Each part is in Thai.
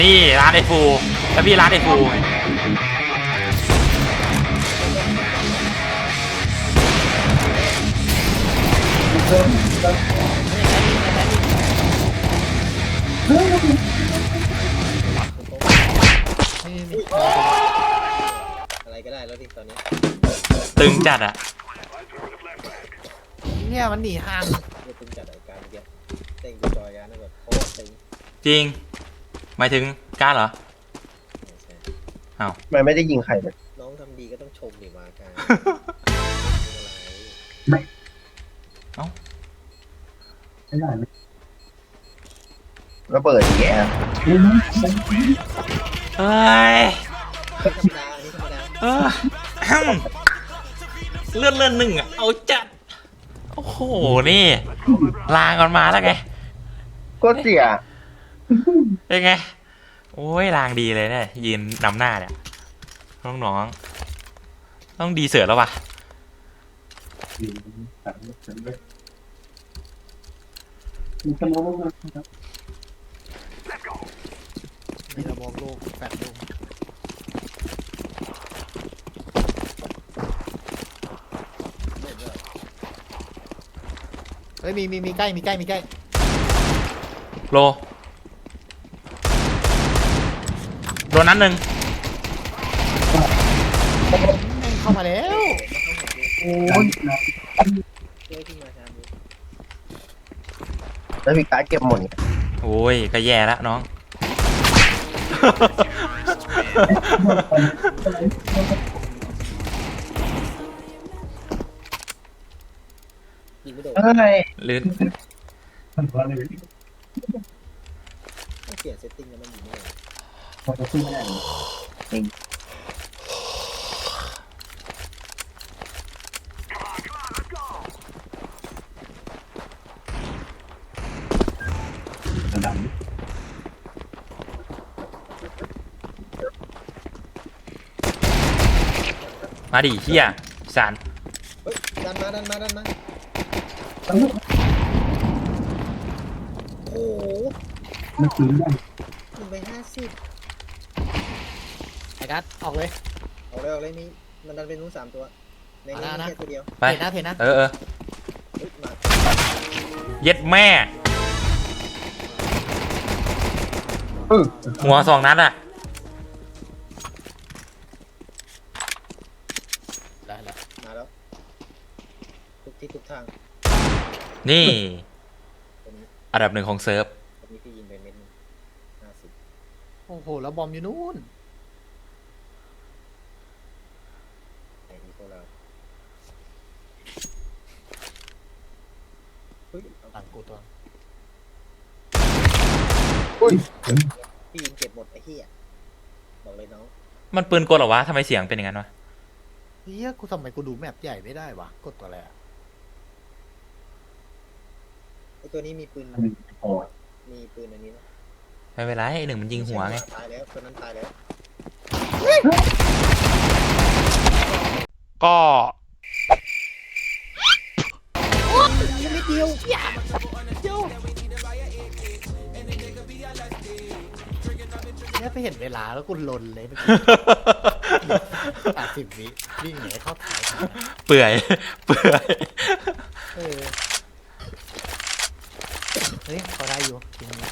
นี่ร้านไอฟูแล้วพี่ร้านไอฟูไงนี่นี่อะไรก็ได้แล้วดิตอนนี้ตึงจัดอะเนี่ยมันหนีห่างเรียกตึงจัดรายการเมื่อกี้เต็งกูจอยกันนะแบบโคตรตึงจริง หมายถึงการดเหรอไม่ใช่อ้าวมันไม่ได้ยิงใครเลยน้องทำดีก็ต้องชมดิมาการอะไรระเบิดอย่างเงี้ยเฮ้ยธรรมดาอันนี้ธรรมดาเอออื้มเลื่อนเลื่อนหนึ่งอะเอาจัด โอ้โห นี่ ลางก่อนมาแล้วไง ก็เสีย เป็นไง โอ้ยลางดีเลยเนี่ยยืนนำหน้าเนี่ยน้องๆต้องดีเสือแล้วว่ะมีระบอกโลกแฟดลูกเฮ้ยมีมีมีใกล้มีใกล้มีใกล้โล โดนนั้นหนึ่งแม่งเข้ามาแล้วช่วยที่มาการนี้แล้วมีการดเก็บหมดเนี่ยโอ้ยก็แย่แล้วน้อง ยิงไม่โดนเฮ้ยลื่นต้องเปลี่ยนเซตติ้งแล้วมันยิง ไม่โดนมาดิเฮียสารเฮ้ยดันมาดันมาดันมาโอ้โหหนึ่งไปห้าสิบไอ้ กัสออกเลย เอาเลยเอาเลยมีมันดันเป็นนู้นสามตัว ในนี้เอามีนะแค่ตัวเดียวไป เห็นนะเห็นนะเออเออเฮ้ยมาเย็ดแม่ หัวสองนัดอะได้แล้วมาแล้วทุกที่ทุกทางนี่ตัวนี้อันดับหนึ่งของเซิร์ฟตัวนี้พี่ยิงไปเม็ดหนึงห้าสิบโอ้โห แล้วบอมอยู่นู่น ไอ้นี่พวกเราเฮ้ยเอา หลังกูตัว พี่ยิงเก็บหมดไอ้เหี้ยบอกเลยน้องมันปืนกลเหรอวะทำไมเสียงเป็นอย่างนั้นวะเฮียกูทำไมกูดูแมปใหญ่ไม่ได้วะกดตัวอะไรอะไอ้ตัวนี้มีปืนมีปืนอันนี้นะไม่เป็นไรไอหนึ่งมันยิงหัวไงตายแล้วตัวนั้นตายแล้วก็ไม่เดียวอย่าเดียว เนี่ยไปเห็นเวลาแล้วกูลนเลยเมื่อกี้แปดสิบวิวิ่งหนีเข้าถ่ายทันอะเปื่อย เปื่อย เออเฮ้ยพอได้อยู่ทีนี้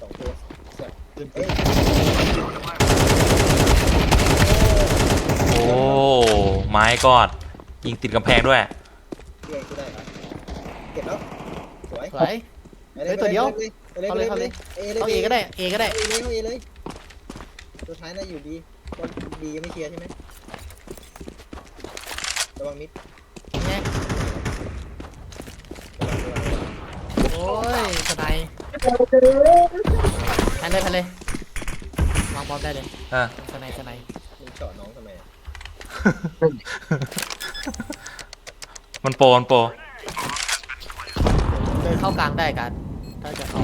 สองตัวเสียบ ปืน เอ้ย โอ้ ไม้กอดยิงติดกำแพงด้วยพี่ไอ้กูได้ครับเก็บแล้วสวยสวยไปลเฮ้ยตัวเดียวไปเลยไปเลยเข้าเลย เอเลยเอาเอก็ได้ เอก็ได้ เอเลยเอาเอเลยตัวท้ายน่าอยู่ดีตัวดียังไม่เคลียร์ใช่ไหมระวังมิดไงระวังระวังระวังโอ้ยสไนด์ไปเลยไปเลยวางบอลได้เลยเออสไนด์สไนด์มึงเจาะน้องทำไมอะ มันโปรมันโปรเดินเข้ากลางได้กันถ้าจะเข้า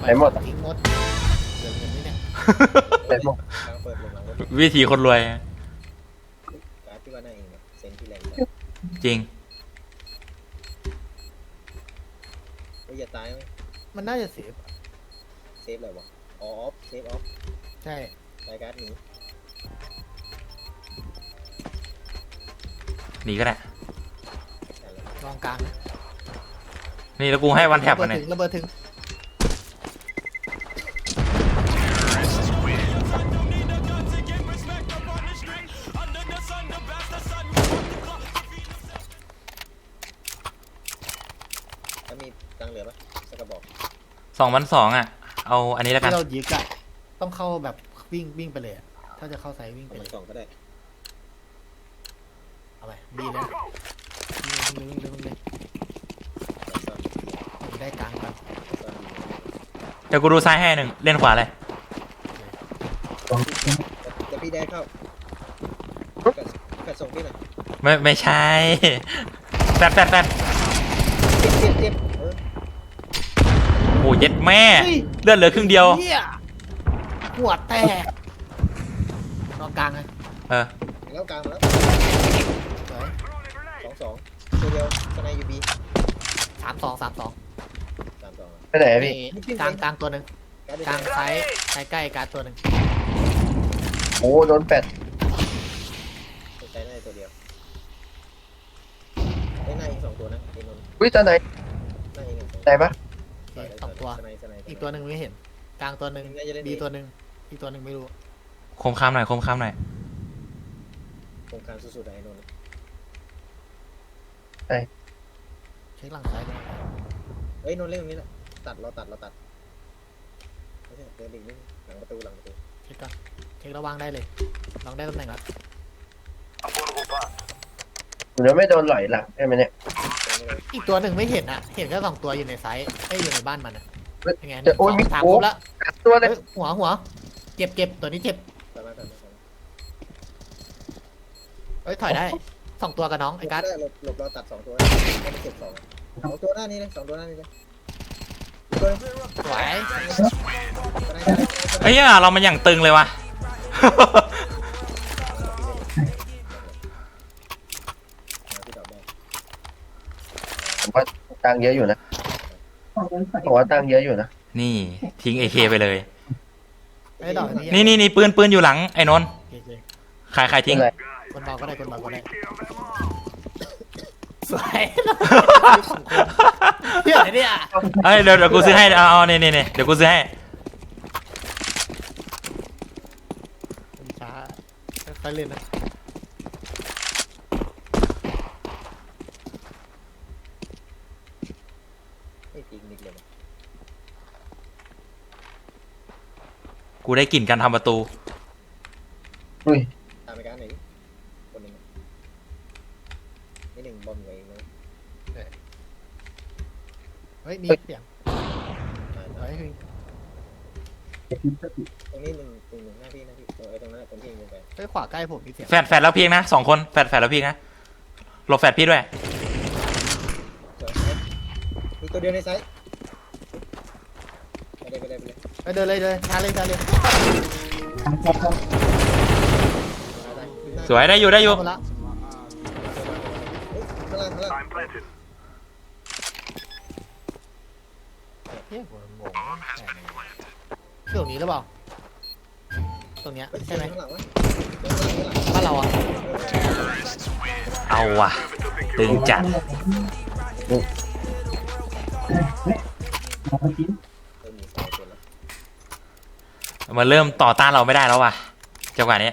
ไปหมด ทิ้หมดเหลือเงินนี่เนี่ยเต็หมดวิธีคนรวยจริงอย่าตายมันน่าจะเสีย ฟอะไรวะออฟเซฟออฟใช่รายการ์ดหนีหนีก็ได้นั่นแหละลองกลางนะนี่แล้วกูให้วันแท็บระมัเบินดเลยถึงระเบิดถึงแล้วมีตังค์เหลือปะสักกระบอกสองวันสองอะ เอาอันนี้แล้วกันที่เรายึกอะต้องเข้าแบบวิ่งวิ่งไปเลยอะถ้าจะเข้าไซส์วิ่งไปเอาเลมาย สองก็ได้เอาไปดีนะวิ่งเลยวิ่งเลยวิ่งเลยซ่อนวิ่งได้กลางกันซ่อนเดี๋ยวกูดูซ้ายให้หนึ่งเล่นขวาเลยจะพี่ได้เข้ากัดกัดส่งพี่หน่อยไม่ไม่ใช่แฟดแฟดแฟดเจ็บเจ็บเจ็บ เออโอ้เย็ดแม่ เฮ้ย เลือดเหลือครึ่งเดียว เหี้ยหัวแตกลองกลางไงเออ แล้วกลางมาแล้วสวยสองสองตัวเดียวสไนยูบีสามสองสามสองสามสองอะไปไหนไอ้พี่กลางกลางตัวหนึ่งการ์ดกลางซ้ายใกล้ใกล้การดตัวหนึ่งโอ้โดนแปดใช้ได้ตัวเดียวไอ้หน้าอีกสองตัวนะไอ้นนท์อุ้ยตาไหนหน้าอีกหนึ่งไหนปะ อีกตัวหนึ่งไม่เห็น กลางตัวหนึ่งน่าจะเล่น บีตัวหนึ่งอีกตัวหนึ่งไม่รู้ คมคำหน่อยคมคำหน่อยโครงการสุดๆอะไอ้นนท์เช็คหลังซ้ายด้วยเอ้ยนนท์เล่นตรงนี้แหละตัดเราตัดเราตัดไม่ใช่เดินอีกนิดหลังประตูหลังประตูเช็คก่อนเช็คระวังได้เลยลองได้ตำแหน่งแล้วหรือไม่โดนหล่อยหลังใช่ไหมเนี่ยเดินไม่ได้อีกตัวหนึ่งไม่เห็นอะเห็นแค่สองตัวอยู่ในไซส์เอ้ยอยู่ในบ้านมันอะ เฮ้ยยังไงเดี๋ยวโอ้ยสองมีถามโอ้ครบแล้วกัดตัวเลยเฮ้ยหัวหัวเจ็บเจ็บตัวนี้เจ็บตัดมาตัดมาตัดมาเอ้ยถอยได้สองตัวกับน้องไอ้การ์ดหลบหลบเราตัดสองตัวให้มันเก็บสองสองตัวหน้านี้เลยสองตัวหน้านี้เลยตัวหนึ่งสวยสไนสไนสไนเฮ้ยเรามันอย่างตึงเลยวะพี่ตอบได้ผมว่าตังค์เยอะอยู่นะ ผมว่าตังค์เยอะอยู่นะนี่ ทิ้งเอเคไปเลย ไอ้ยดอกอันนี้นี่นี่นี่ปืนปืนอยู่หลังไอ้นนท์โอเคโอเคใครใครทิ้ง อะไรคนเบาก็ได้คนเบาก็ได้สวยเพื่ออะไรเนี่ยเอ้ยเดี๋ยวเดี๋ยวกูซื้อให้เอาเอาเนี่ยเนี่ยเนี่ยเดี๋ยวกูซื้อให้ ช้าค่อยๆเล่นนะ ไม่จริงนิดเลย กูได้กลิ่นการทำประตูอุ้ยตามไปการไหนดิคนหนึ่งนี่หนึ่งบอมอยู่เองนะเฮ้ย มีเสียงตายเฮ้ตายยตรงนี้หนึ่งหนึ่งหนึ่งหน้าพี่หน้าพี่เออตรงนั้นคนที่ยิงลงไปเฮ้ยขวาใกล้ผมมีเสียงแฟดแฟดแล้วพีกนะสองคนแฟดแฟดแล้วพีกนะหลบแฟดพี่ด้วยสวยมีตัวเดียวในไซส์ไปเลยไป เลยไปเลยไปเดินเลยเดินช้าเลยช้าเลยสวยได้อยู่ได้อยู่หมดละข้างล่างข้างล่างเฮ้ยผมงงเรื่องนี้หรือเปล่าตรงเนี้ยเฮ้ยใช่ไหมข้างหลังวะข้างหลังข้างหลังบ้านเราอะเอาว่ะตึงจัดเออมีสายตัวแล้ว มันเริ่มต่อต้านเราไม่ได้แล้วว่ะจังหวะนี้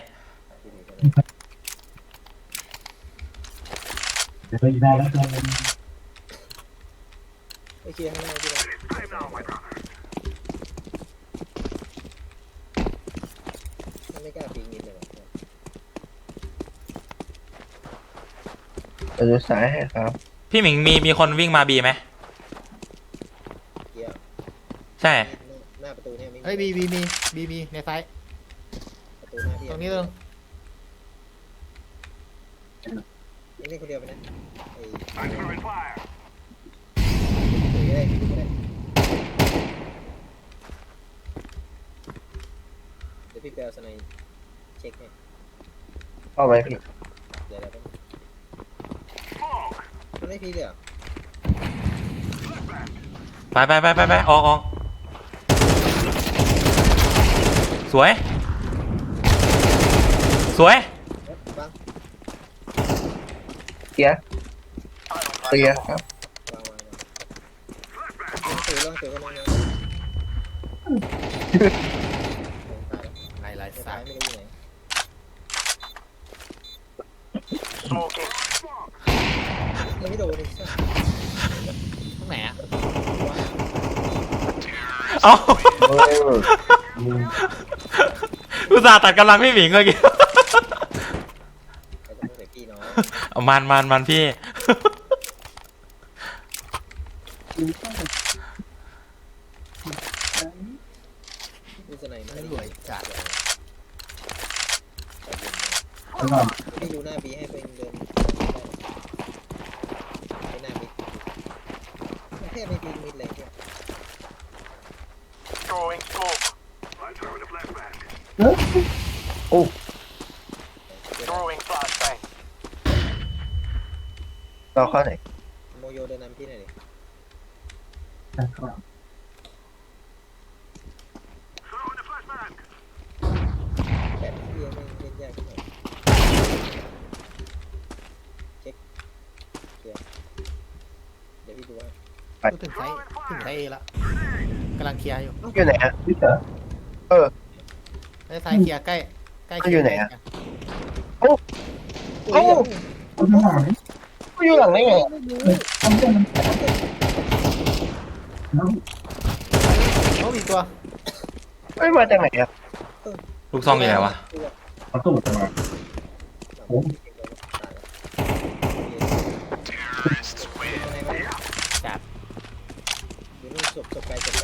ที่ดีตัวนั้นไอ้เคลียร์ข้างหน้าที่เรามันไม่กล้าปีนิดเลยว่ะเดี๋ยวดูซ้ายให้ครับพี่หมิงมีมีคนวิ่งมาบีไหมเกียร์ใช่ หน้าประตูเนี่ยมีเฮ้ยบีบีมี บีมีในไซส์ประตูหน้าพี่ตรงนี้ตรงนี่เล่นคนเดียวไปนะไอ้ตุ๋ยได้ตุ๋ยได้ดี๋ยวพี่ไปเอาสไนด์เช็คให้เข้าไหมพี่เดี๋ยวเราต้องมันไม่พีเลยเหรอไปไปไปไปไปออกออก สวย สวยเอ๊ะบังเคลียร์เคลียร์ครับ วางวางวางลองถือลองถือกันนะตายแล้ว ไฮไลท์ ตา สาย ย ไม่รู้อยู่ไหน มันไม่โดนเลยใช่ ตรงไหนอะ เอาเอออุตส่าห์ตัดกำลังพี่หมิงเมื่อกี้แต่จะพูดแต่พี่น้องเอามันมันมันพี่ดูสไนด์ไม่รวยจัดพี่ดูหน้าบีให้ตัวเองเดินไปหน้าบีแค่ไม่บีมิดเลยเนี่ย โอ้ เราเข้าไหนโมโยเดินนำพี่หน่อยดิแบบพี่ยังไม่เล่นยากขึ้นหน่อยเช็คเคลียร์เดี๋ยวพี่ดูว่าพูดถึงไซส์ถึงไซส์เอละกำลังเคลียร์อยู่อยู่ไหนฮะไซส์ไซส์เคลียร์ใกล้ใกล้เคลีอยู่ไหนอะโอ้ยเอ้าอยู่หลังได้ไงไม่รู้เขามีตัวไม่มาจากไหนอะลูกซองอยู่ไหนวะเขาตู้จะมาโอ้จับเดี๋ยวนู่นจบจบไปจบไป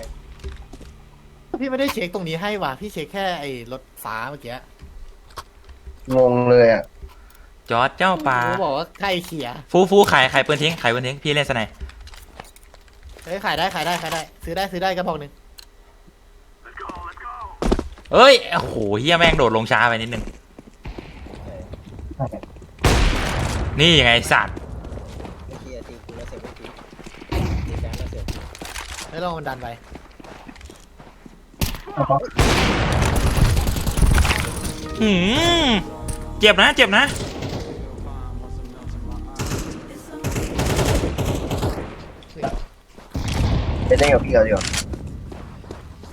พี่ไม่ได้เช็คตรงนี้ให้ว่ะพี่เช็คแค่ไอ้รถฟ้าเมื่อกี้งงเลยอะ จอร์ดเจ้าป่าเขาบอกว่าใกล้เคลียร์ฟูฟูขายขายปืนทิ้งขายปืนทิ้งพี่เล่นสไนด์เฮ้ยขายได้ขายได้ขายได้ ซื้อได้ซื้อได้กระบอกหนึ่งเอ้ยโอ้โหเฮียแม่งโดดลงช้าไปนิดนึงนี่ยังไงสัตว์เมื่อกี้ตีกูแล้วเสร็จเมื่อกี้ตีการแล้วเสร็จแล้วลองมันดันไปหืมเจ็บนะ เจ็บนะ จะได้กับพี่เอาดีกว่า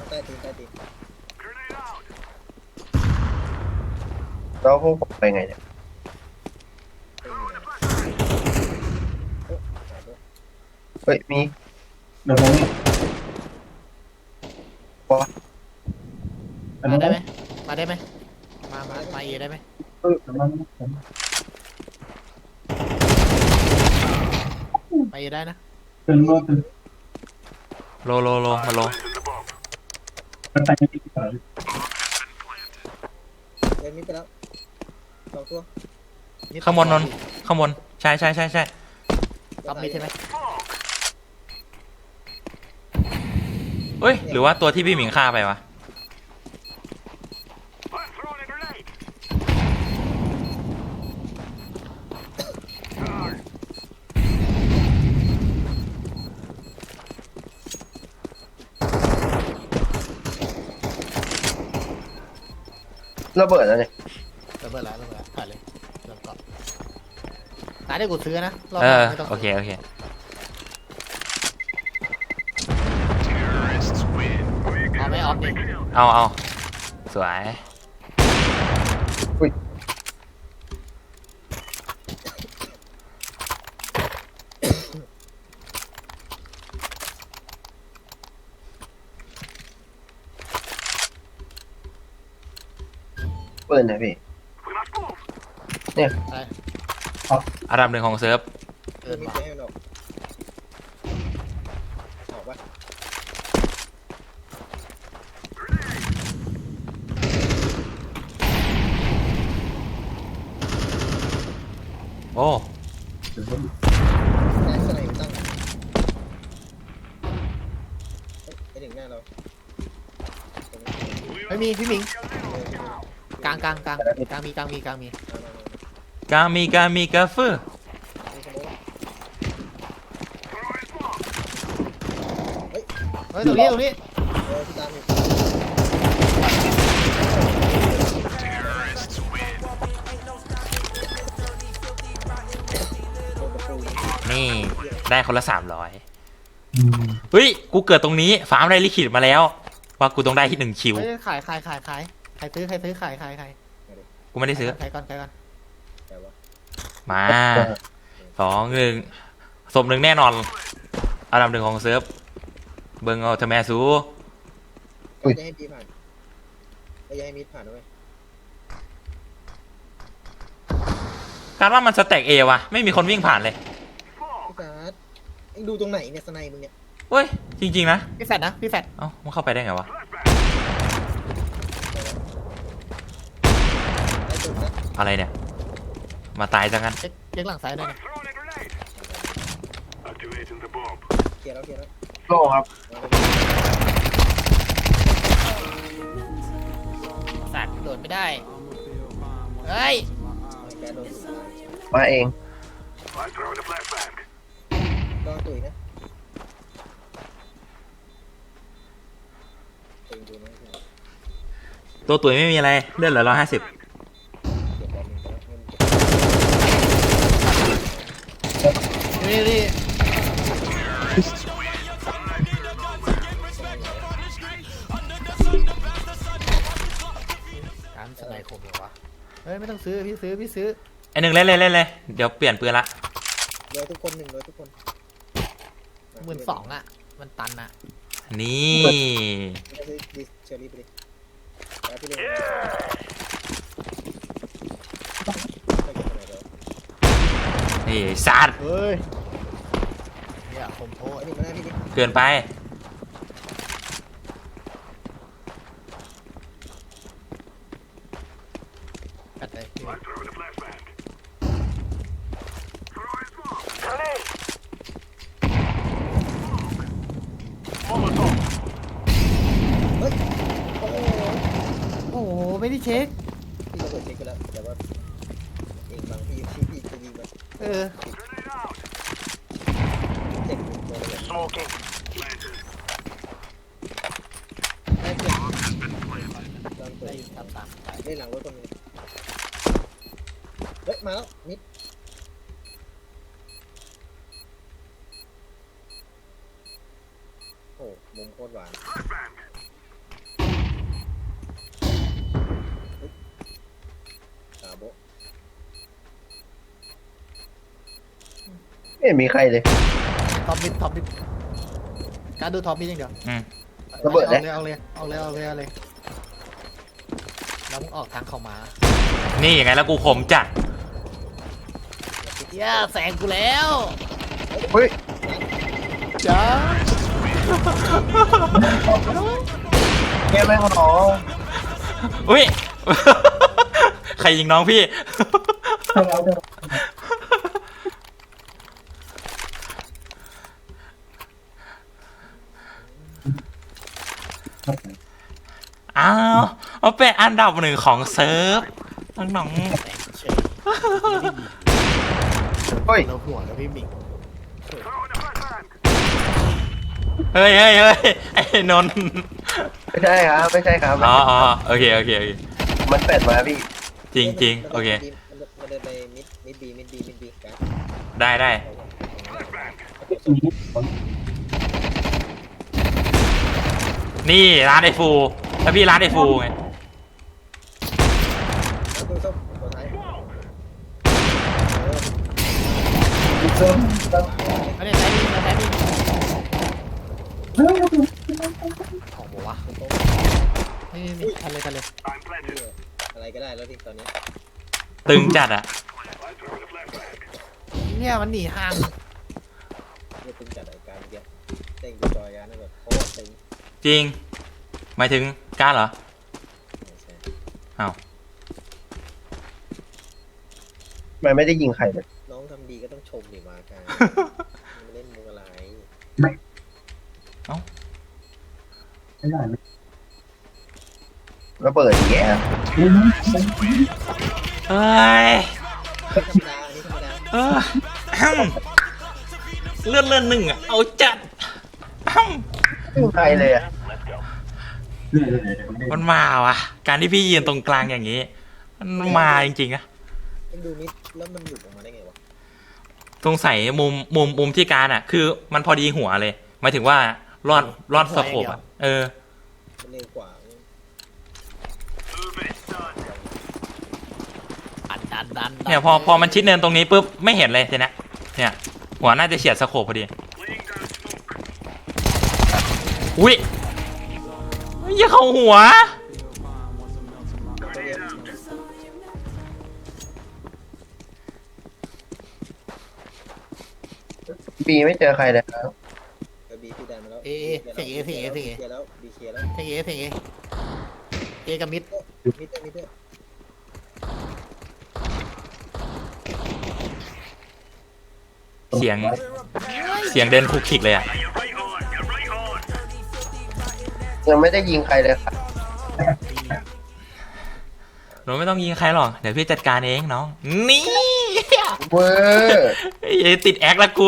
ใต้ตีนใต้ตีนแล้วพวกผมไปไงเนี่ยตีนอยู่ไหนโอ้หายด้วยเฮ้ย มีเดี๋ยวผมนี่มาได้ไหมมาได้ไหมมามามาเอได้ไหมเออแต่มันผมมาเอได้นะเป็นรถเป็น โลโลโลมาโลเป็นไปไม่ได้ต่อเดินมิดไปแล้วสองตัวข้างบนนนท์ข้างบนใช่ใช่ใช่ใช่รับมิดใช่ไหมเอ้ยหรือว่าตัวที่พี่หมิงฆ่าไปวะ ระเบิดแล้วเนี่ยระเบิดแล้วระเบิดแล้วถ่ายเลยเริ่มก่อนตายได้กูซื้อนะรอบเอหอน้าไม่ต้องโอเคโอเค เอาไม่ออฟดิเอาเอาสวย ปืนนะพี่อันดับหนึ่งของเซิร์ฟเกิเดินนมิดมาไปให้มันออกออกปะโอ้เดี๋ยวผมได้สไนด์มันตั้งเฮ้ยไปถึงหน้าเราตรงนี้ไม่มีพี่หมิงเออลางกลางกลางกลางมีกลางมีกลางมีกามีกามีกาเฟอร์เฮ้ยตรงนี้ตรงนี้เออพี่ตามอยู่นี่ได้คนละสามร้อยเฮ้ย กูเกิดตรงนี้ฟาร์มได้ลิขิตมาแล้ว ว่ากูต้องได้ที่หนึ่งคิว เฮ้ยขายขายขายขาย ใครซื้อใครซื้อขายขายขายกูไม่ได้ซื้อ ขายก่อนขายก่อนแต่ว่ามาสองหนึ่งสมหนึ่งแน่นอนอันดับหนึ่งของเซิร์ฟ เบิงเอาเทแมซูไม่ให้บีผ่านไม่ให้มิดผ่านด้วยการว่ามันสแต็กเอวะไม่มีคนวิ่งผ่านเลยพี่การ์ดเอ็งดูตรงไหนเนี่ยสไนมึงเนี่ยเว้ย จริง ๆ นะ พี่แฟดนะพี่แฟดเอ้ามันเข้าไปได้ไงวะ ไอ้จุดนะ อะไรเนี่ย มาตายจังงั้น เช็คเช็คหลังซ้ายด้วยนะเคลียร์แล้วเคลียร์แล้วโล่ครับสัตว์โดดไม่ได้ เฮ้ยไม่แกโดนสุดท้ายมาเองก็ตุยนะเอ็งดูนะเตัวตุ๋ยไม่มีอะไรเลือดเหลือร้อยห้าสิบ ก็บบอลหนึ่งแล้วมั นนี่นี่การสไนคมเหรอวะ เฮ้ย ไม่ต้องซื้อ พี่ซื้อ พี่ซื้อ ไอหนึ่งเล่นเลยเล่นเลยเดี๋ยวเปลี่ยนปืนละโดยทุกคนหนึ่งโดยทุกคนหมื่นสองอะ มันตันอะ นี่ไม่ซื้อดิเชอรี่ไปดิแล้วพี่เล่นไปเก็บอะไรเดี๋ยวนี่ซัดเฮ้ย เนี่ยผมโทโอ้ษยนี่มาได้พี่ดิเกินไป กัดเลยพี่โอ้โหโอ้โหไม่ได้เช็คพี่ระเบิดเช็คไปแล้วแต่ว่าเองบางพี่พี่พี่จะยิงมันเออ เจ็บ ตัวเลยได้เปลี่ยนตามตัวได้อยู่ตามตาเล่นหลังรถคนนึงเฮ้ยมาแล้วมิดโอ้มุมโคตรหวานเฮ้ยตาโบะไม่เห็นมีใครเลย ท็อปมิดท็อปมิดการดูท็อปมิดอย่างเดียวอืม ระเบิดเลย เอาเลยเอาเลยเอาเลยเอาเลยแล้วมึงออกทางเข้ามานี่ยังไงแล้วกูขมจัดเย้แสงกูแล้วเฮ้ยจ้าแกไม่หรออุ้ย ใครยิงน้องพี่อ้าว เอาเป็นอันดับหนึ่งของเซิร์ฟน้องแสงเฉยเฮ้ย เราหัวแล้วพี่หมิงๆเฮ้ยเฮ้ยเฮ้ยไอ้นนท์ไม่ใช่ครับ ไม่ใช่ครับ อ๋ออ๋อโอเคโอเคโอเคมันแปดมาพี่ จริงจริงโอเค มันเดินไปมิดมิดบีมิดบีมิดบีกันได้ได้นี่ร้านไอฟูแล้วพี่ร้านไอฟูไง แล้วตัวส้มตัวท้าย อันนี้แสงมีแสงมีของบัววะนี่นี่ทันเลยทันเลยอะไรก็ได้แล้วที่ตอนนี้ตึงจัดอะเนี่ยมันหนีห่างเรียกตึงจัดรายการเยอะเต้งจอยกันนะแบบโคตรตึงจริงหมายถึงการเหรอไม่ใช่อ้าวมันไม่ได้ยิงใครเลยน้องทำดีก็ต้องชมดิมา การไม่เล่นมุกอะไรไม่ได้ระเบิดอย่างเงี้ยเอ้ยธรรมดาอันนี้ธรรมดาเอออ้ำเลื่อนเลื่อนหนึ่งอะ เอาจัดอ้ำไม่มีใครเลยอะมันมาว่ะ การที่พี่ยืนตรงกลางอย่างนี้ มันมาจริงๆอะ มันดูนิดแล้วมันหลุดออกมาได้ไงวะ ตรงใส่มุมมุมมุมที่การอะ คือมันพอดีหัวเลยหมายถึงว่ารอดรอดสโคปอะเออมันเร็วกว่าดันดันดันดัเนี่ยพอพอมันชิดเนินตรงนี้ปุ๊บไม่เห็นเลยทีนะเนี่ยหัวน่าจะเฉียดสโคปพอดีอุ้ยอย่าเข้าหัว ตัวเย็นบีไม่เจอใครเลยครับเออบีพี่ดันมาแล้วเอเอเสียงเอเสียงเอเสียงเอเคลียร์แล้วบีเคลียร์แล้วเสียงเอเสียงเอเอกับมิดมิดเตอร์มิดเตอร์เสียง เสียงเดินคุกคิกเลยอะ ยังไม่ได้ยิงใครเลยครับ หนูไม่ต้องยิงใครหรอก เดี๋ยวพี่จัดการเองน้อง นี่เวอร์ไอ้ติดแอคละกู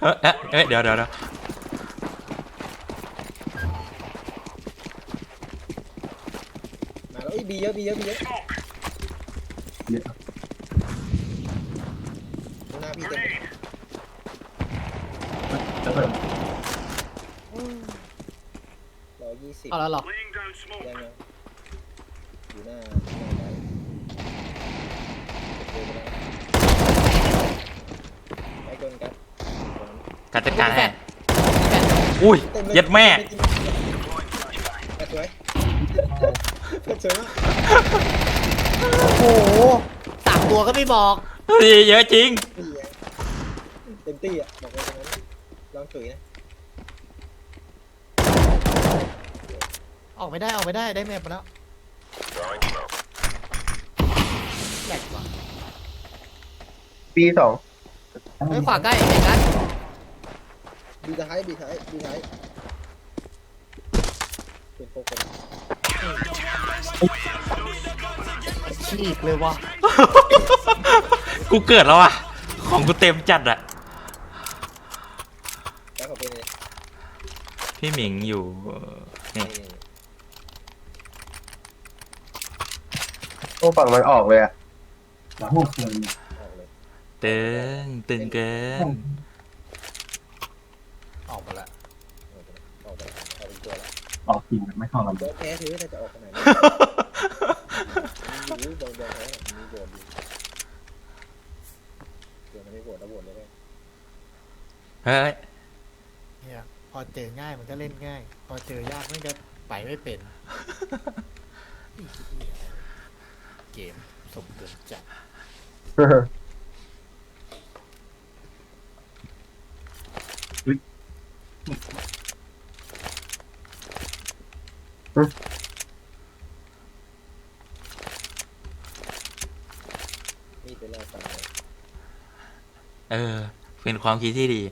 เอ้ยเอ้ยเอ้ยเดี๋ยวเดี๋ยวเดี๋ยวมาแล้วไอ้บีเยอะบีเยอะบีเยอะข้างหน้าพี่เต็มร้อยยี่ สิบเอาแล้วหรอยังไงอยู่หน้าหน้าไปไปก่อนครับการจัดการให้อุ้ย เย็ดแม่ แปดสวยแปดสวยมากโอ้โหสามตัวก็ไม่บอกเฮ้ยเยอะจริงตีอะเต็มตีอะบอกเลยตรงนั้นลองตุ๋ยนะ ออกไม่ได้ออกไม่ได้ได้แมปมาแล้วแหลกว่ะบีสองเฮ้ยขวาใกล้เห็นกันบีท้ายบีท้ายบีท้ายเป็นโฟกัสฉีกเลยว่ะกูเกิดแล้วอะ ของกูเต็มจัดอะ แล้วเขาเป็นไงพี่หมิงอยู่นี่นี่ โอ้ฝั่งมันออกเลยอะออกเลยตึงตึงเกินออกมาแล้วออกไปออกไปออกเป็นตัวแล้วออกจริงไม่เข้ากันโดนแพ้ถือถ้าจะออกขนาดนี้มีโดนโดนแพ้มีโหวตอยู่เดี๋ยวมันไม่โหวตแล้วโหวตเลยไหมเฮ้ยเนี่ยพอเจอง่ายมันก็เล่นง่าย พอเจอยากมันก็ไปไม่เป็นเกมสมดุลจัดมีดไปล่าตายเออ เป็นความคิดที่ดี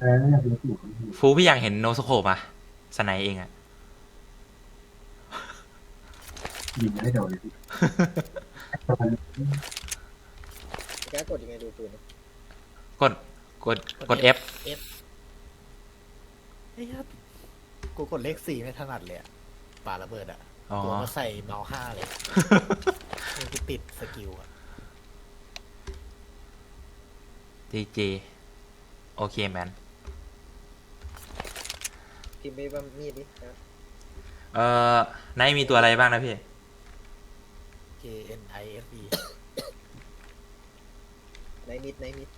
เออเป็นสูตรฟูพี่อยากเห็นโนสโคปอะสไนเองอะ ยิงไม่ได้โดนเลยแกกดยังไงดูปืนนะ กดกดกด F เฮ้ยครับกูกดเลขสี่ไม่ถนัดเลยอะปาระเบิดอะอ๋อตัวมาใส่เมาส์ห้าเลยมันกูติดสกิลอะจีจโอเคแมนพิมพ์ไปว่ามีดดินะเอ่อไนท์มีตัวอะไรบ้างนะพี่ K N I F E ในมิดในมิด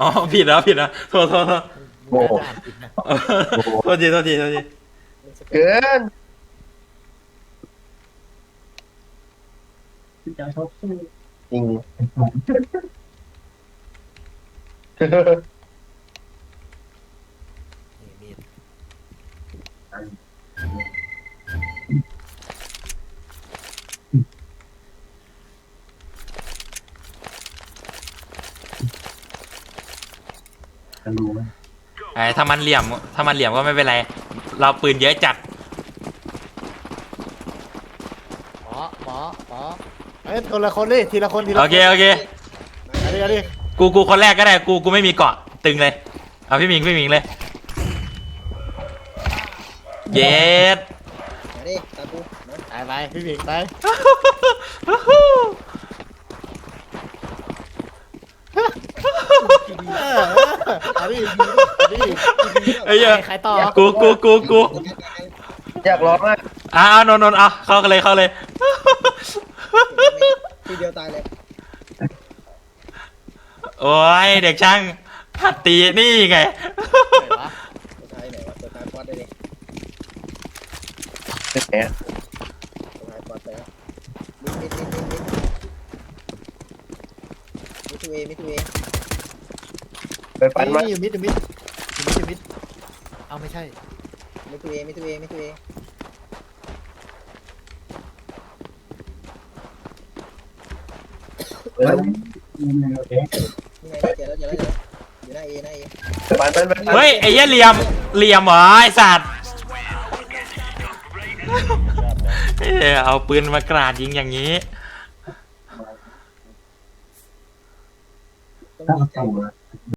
อ๋อผิดแล้วผิดแล้วโทษโทษโทษโอ้โหอ่านผิดนะโทษทีโทษทีโทษทีมันสเปเกินที่จะชอบสู้จริงนี่มีด ไอ้ถ้ามันเหลี่ยมถ้ามันเหลี่ยมก็ไม่เป็นไร เราปืนเยอะจัดหมอหมอหมอเอ้ยคนละคนดิทีละคนทีละโอเคโอเค เอาดิเอาดิกูกูคนแรกก็ได้กูกูไม่มีเกาะตึงเลยเอาพี่หมิงพี่หมิงเลย เย็ด มาดิตามกูมาไปไปพี่หมิงไปเออเออเอาดิเอา ดิไอ้เหี้ยใครต่อกูกูกูกูอยากร้องอะอ้าวนนท์นนท์เอาเข้ากันเลยเข้าเลยทีเดียวตายเลยโอ้ยเด็กช่างหัดตีนี่ไงไหนวะตัวท้ายไหนวะตัวท้ายปอดได้เลยเป็นไงอะตัวท้ายปอดไปแล้วมิดมิดมิดมิดมิดมิดทูเอมิดทูเอไปฟันมันนี่อยู่มิดอยู่มิดอยู่มิดอยู่มิด เอาไม่ใช่มิดทูเอมิดทูเอมิดทูเอเออนี่ไงเจอแล้วเจอแล้วเจอแล้วอยู่หน้าเอหน้าเอไปฟันมันไปฟันเฮ้ยไอ้เหี้ยเหลี่ยมเหลี่ยมเหรอไอ้สัตว์เอ้ยเอาปืนมากราดยิงอย่างนี้ต้องมีใจ